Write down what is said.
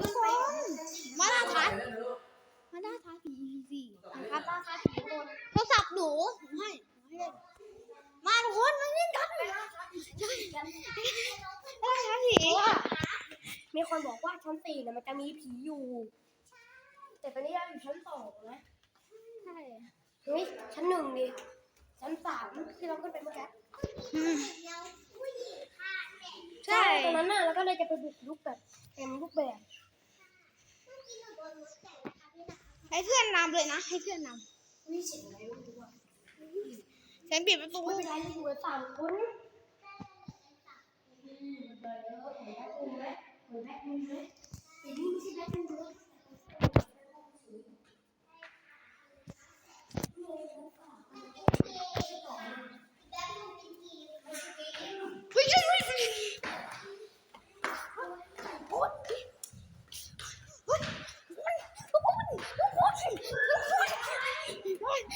ทุกคนมาล่าท้ามาล่าท้าผี EP 4นะครับตาคาผีโดนโทรศัพท์หนูผมให้ผมให้เล่นมาทุกคนมาเล่นกันได้ท้าผีเพราะว่ามีคนบอกว่าชั้นสี่เนี่ยมันจะมีผีอยู่ แต่ตอนนี้เราอยู่ชั้นสองนะใช่เฮ้ยชั้นหนึ่งดิชั้นสามที่เราขึ้นไปเมื่อกี้อืมใช่ตอนนั้นน่ะแล้วก็เลยจะไปบุกรุกแบบเต็มรูปแบบ ให้เพื่อนนำเลยนะ ให้เพื่อนนนี่เสียงอะไรไม่รู้อะำฉันปิดประตู ไม่เป็นไรอยู่กันสามคน